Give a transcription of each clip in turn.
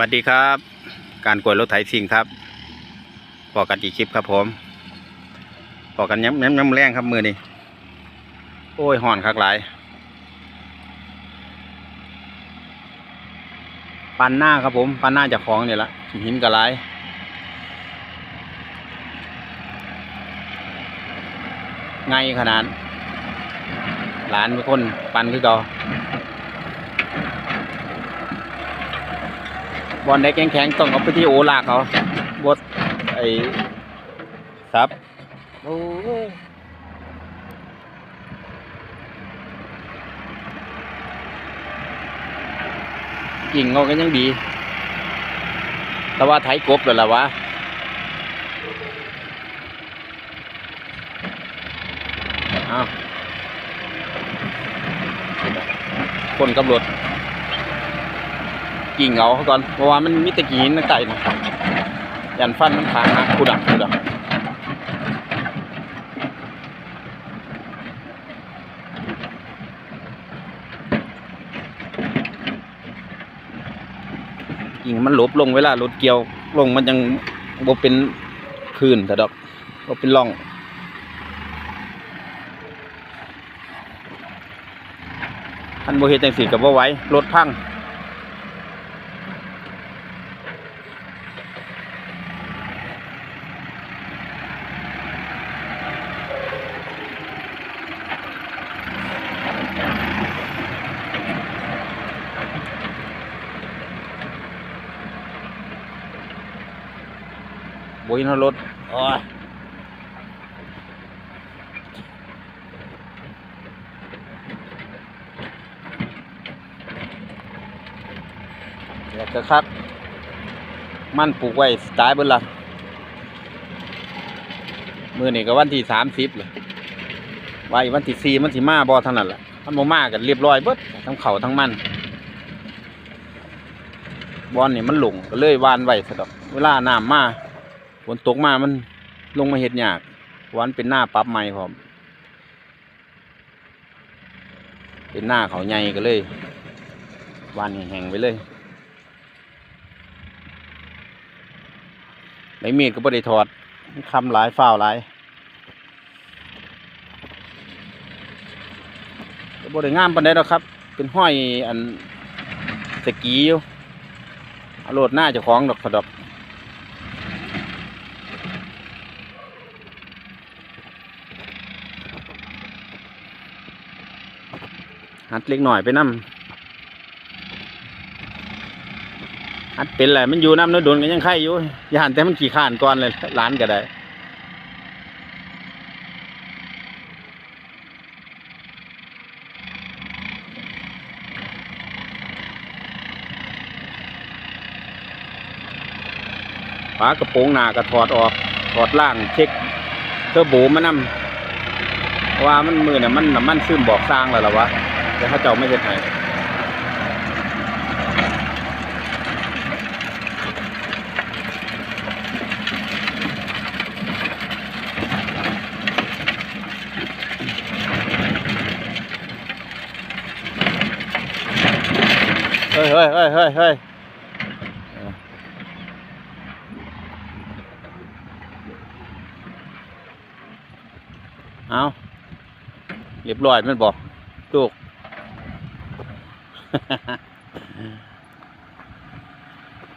วัสดีครับ การกวดรถไถซิ่งครับพอกันอีกคลิปครับผมพอกันย้ำย้ำย้ำแรงครับมือนี่โอ้ยห่อนคักหลายปันหน้าครับผมปันหน้าจากของเนี่ยละหินกระไรไงขนาดหลานเป็นคนปันคือเก่า บอลได้แข็งๆต้องเอาไปที่โอลากเขาบดไอ้ซับโอ้ยกิ่งเขาก็ยังดี แต่ว่าไถกบเลยล่ะวะอ้าวคนกับรถ กิ่งเอาเขาก่อนเพราะว่ามันมีแตะกี้นักไก่นะยันฟันมันขาหักกูดักกูดักกิ่งมันหลบลงเวลารถเกี่ยวลงมันยังบ่เป็นพื้นแต่ดอกบ่เป็นร่องคันบ่เฮ็ดจังซี่ก็บ่ไหวรถพัง บุยนรถโอ้ยเดี๋ยวจะครับมันปลูกไว้ตายเบิดละมือนี่ก็วันที่สามสิบเลยไว้วันที่สี่มันสิมาบอเท่านั้นแหละมันโมมากันเรียบร้อยเบิดทั้งเขาทั้งมันบอลนี่มันหลงก็เลยวานไว้สะดอก เวลาน้ำมา ฝนตกมามันลงมาเห็ดยากวันเป็นหน้าปั๊บใหม่พร้อม เป็นหน้าเขาใหญ่ก็เลยวานแห้งๆไปเลยใบมีดก็บ่ได้ถอดคำหลายฝ้าวหลายก็บ่ได้งามปานใดหรอกครับ เป็นห้อยอันสกีอยู่เอาโลดหน้าเจ้าของดอกสะดอก หัดเล็กหน่อยไปนำหัดเป็นแหละมันอยู่น้ำนื้อโดนกันยังไข่อยู่อย่าหันแต่มันขี่ข้านก่อนเลยร้านก็ได้ฝากระโปรงหน้าก็ถอดออกถอดล่างเช็คเทอร์โบมานำเพราว่ามันมือเนี่ยมันน้ำมันซึมบอกสร้างแล้วล่ะวะ แต่ถ้าเจ้าไม่เห็นให้เฮ้ยเฮ้ยเฮ้ยเฮ้ยเฮ้ยเอาเรียบร้อยมันบอกลูก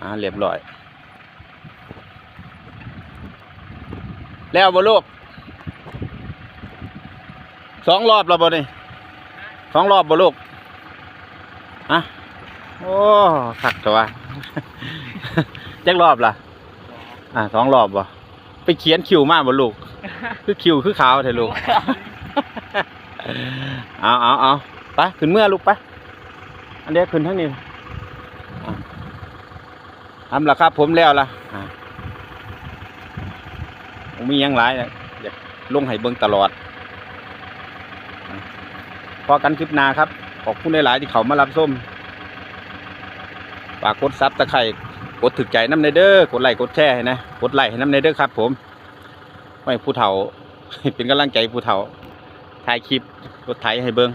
อ่าเรียบร้อย แล้วบ่ลูกสองรอบแล้วบ่นี่สองรอบบ่ลูกอะโอ้ขัดตัวจักรอบล่ะ อ่าสองรอบบ่ไปเขียนคิวมาบ่ลูก คือคิวคือขาวเถอะลูก เอาเอาเอาไปขึ้นเมื่อลูกไป อันเดียวขึ้นทั้งนี้ทำละครับ ผมแล้วละอะผมมียังหลายอยากลงให้เบิ่งตลอดพอกันคลิปนาครับ ขอบคุณหลาย ๆ ที่เขามารับส้มฝากกดซับตะไคร่กดถึกใจน้ำในเด้อกดไลค์กดแชร์ให้นะกดไลค์ให้น้ำในเด้อครับ ผมไว้ผู้เฒ่า เป็นกำลังใจผู้เฒ่าถ่ายคลิปรถไถให้เบิง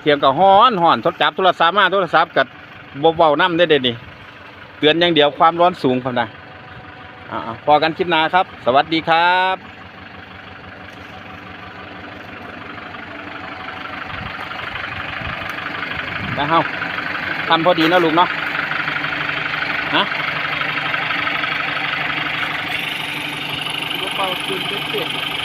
เทียมกับฮ้อนฮ้อนทดจับโทรศัพท์มาโทรศัพท์กับบเบาน้ำได้เด็ดนี่เตือนอย่างเดียวความร้อนสูงครับนะอ่าๆพอกันคลิปหน้าครับ สวัสดีครับไปเฮาทำพอดีนะลุงเนาะฮะเป่าคืนเจ็ด